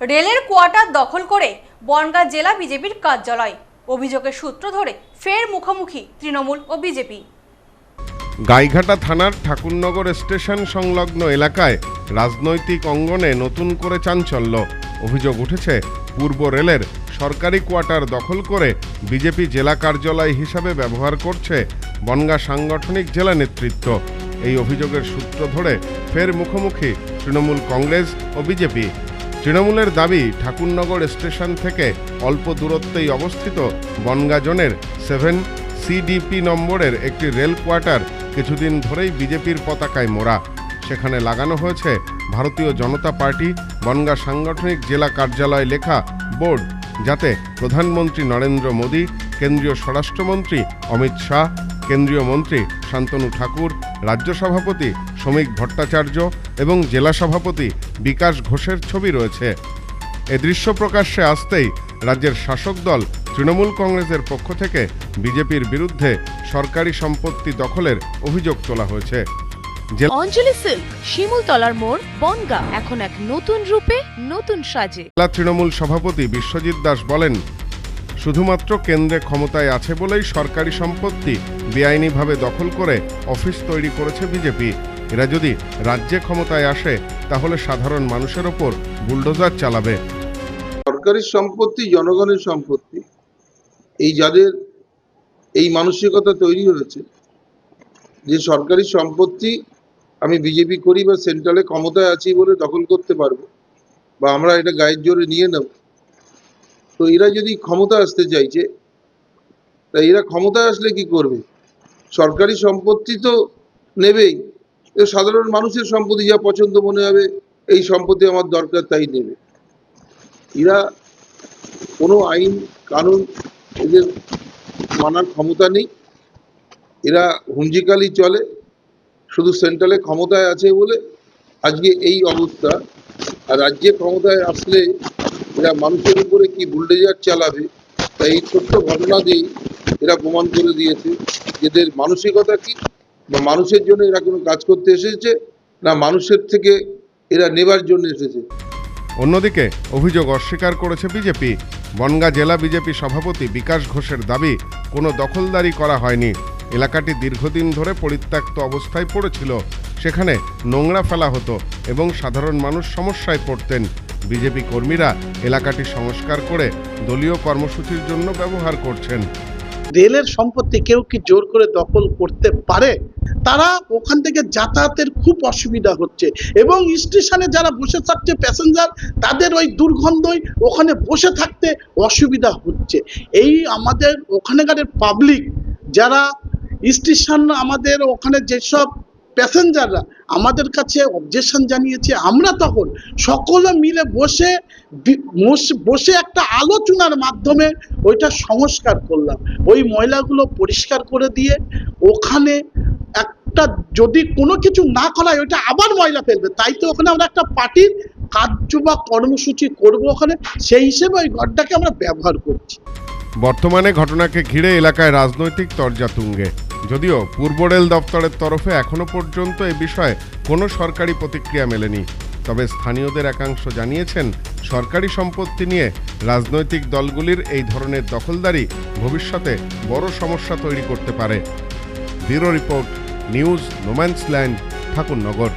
রেলের কোয়ার্টার দখল করে বনগাঁ জেলা বিজেপির কার্যালয়। অভিযোগের সূত্র ধরে ফের মুখোমুখি তৃণমূল ও বিজেপি। গাইঘাটা থানার ঠাকুরনগর স্টেশন সংলগ্ন এলাকায় রাজনৈতিক অঙ্গনে নতুন করে চাঞ্চল্য। অভিযোগ উঠেছে, পূর্ব রেলের সরকারি কোয়ার্টার দখল করে বিজেপি জেলা কার্যালয় হিসাবে ব্যবহার করছে বনগা সাংগঠনিক জেলা নেতৃত্ব। এই অভিযোগের সূত্র ধরে ফের মুখোমুখি তৃণমূল কংগ্রেস ও বিজেপি। তৃণমূলের দাবি ঠাকুরনগর স্টেশন থেকে অল্প দূরত্বেই অবস্থিত বনগা জোনের সেভেন সিডিপি নম্বরের একটি রেল কোয়ার্টার কিছুদিন ধরেই বিজেপির পতাকায় মোড়া। সেখানে লাগানো হয়েছে ভারতীয় জনতা পার্টি, বনগা সাংগঠনিক জেলা কার্যালয় লেখা বোর্ড, যাতে প্রধানমন্ত্রী নরেন্দ্র মোদী, কেন্দ্রীয় স্বরাষ্ট্রমন্ত্রী অমিত শাহ, কেন্দ্রীয় মন্ত্রী শান্তনু ঠাকুর, রাজ্য সভাপতি শ্রমিক ভট্টাচার্য এবং জেলা সভাপতি বিকাশ ঘোষের ছবি রয়েছে। এ দৃশ্য প্রকাশ্যে আসতেই রাজ্যের শাসক দল তৃণমূল কংগ্রেসের পক্ষ থেকে বিজেপির বিরুদ্ধে সরকারি সম্পত্তি দখলের অভিযোগ তোলা হয়েছে। অঞ্জলি সিল্ক শিমুলতলার মোড় বনগা এখন এক নতুন রূপে নতুন সাজে। জেলা তৃণমূল সভাপতি বিশ্বজিৎ দাস বলেন শুধুমাত্র কেন্দ্রে ক্ষমতায় আছে বলেই সরকারি সম্পত্তি বেআইনিভাবে দখল করে অফিস তৈরি করেছে বিজেপি। এরা যদি রাজ্যে ক্ষমতায় আসে, তাহলে সাধারণ মানুষের ওপর বুলডোজার চালাবে। সরকারি সম্পত্তি, জনগণের সম্পত্তি, এই যাদের এই মানসিকতা তৈরি হয়েছে, যে সরকারি সম্পত্তি আমি বিজেপি করি বা সেন্ট্রালে ক্ষমতায় আছি বলে দখল করতে পারব, বা আমরা এটা গায়ের জোরে নিয়ে নেব, তো এরা যদি ক্ষমতা আসতে চাইছে, তা এরা ক্ষমতায় আসলে কি করবে? সরকারি সম্পত্তি তো নেবেই সাধারণ মানুষের সম্পত্তি যা পছন্দ মনে হবে, এই সম্পত্তি আমার দরকার, তাই নেবে। এরা কোনো আইন, কানুন এদের মানার ক্ষমতা নেই। এরা হুঞ্জিকালি চলে, শুধু সেন্ট্রালে ক্ষমতায় আছে বলে আজকে এই অবস্থা। আর রাজ্যে ক্ষমতায় আসলে এরা মানুষের উপরে কি বুলডেজার চালাবে, তাই এই ছোট্ট ঘটনা দিয়েই এরা প্রমাণ করে দিয়েছে এদের মানসিকতা কি বা মানুষের জন্য এরা কোনো কাজ করতে এসেছে না মানুষের থেকে এরা নেবার জন্য এসেছে। অন্যদিকে অভিযোগ অস্বীকার করেছে বিজেপি। বনগা জেলা বিজেপি সভাপতি বিকাশ ঘোষের দাবি কোনো দখলদারি করা হয়নি। এলাকাটি দীর্ঘদিন ধরে পরিত্যক্ত অবস্থায় পড়েছিল। সেখানে নোংরা ফেলা হতো এবং সাধারণ মানুষ সমস্যায় পড়তেন। বিজেপি কর্মীরা এলাকাটি সংস্কার করে দলীয় কর্মসূচির জন্য ব্যবহার করছেন। রেলের সম্পত্তি কেউ কি জোর করে দখল করতে পারে? তারা ওখান থেকে যাতায়াতের খুব অসুবিধা হচ্ছে। এবং স্টেশনে যারা বসে থাকছে প্যাসেঞ্জার তাদের ওই দুর্গন্ধই ওখানে বসে থাকতে অসুবিধা হচ্ছে। এই আমাদের ওখানকার পাবলিক যারা স্টেশন আমাদের ওখানে যেসব প্যাসেঞ্জাররা আমাদের কাছে অবজেকশন জানিয়েছে। আমরা তখন সকলে মিলে বসে বসে একটা আলোচনার মাধ্যমে ওইটা সংস্কার করলাম। ওই ময়লাগুলো পরিষ্কার করে দিয়ে ওখানে একটা যদি কোনো কিছু না করা ওইটা আবার ময়লা ফেলবে। তাই তো ওখানে আমরা একটা পার্টির কার্য বা কর্মসূচি করব ওখানে। সেই হিসেবে ওই ঘরটাকে আমরা ব্যবহার করছি। বর্তমানে ঘটনাকে ঘিরে এলাকায় রাজনৈতিক তরজা তুঙ্গে। যদিও পূর্ব রেল দপ্তরের তরফে এখনও পর্যন্ত এ বিষয়ে কোনো সরকারি প্রতিক্রিয়া মেলেনি। তবে স্থানীয়দের একাংশ জানিয়েছেন, সরকারি সম্পত্তি নিয়ে রাজনৈতিক দলগুলির এই ধরনের দখলদারি ভবিষ্যতে বড় সমস্যা তৈরি করতে পারে। Bureau report news no man's land Thakurnagar.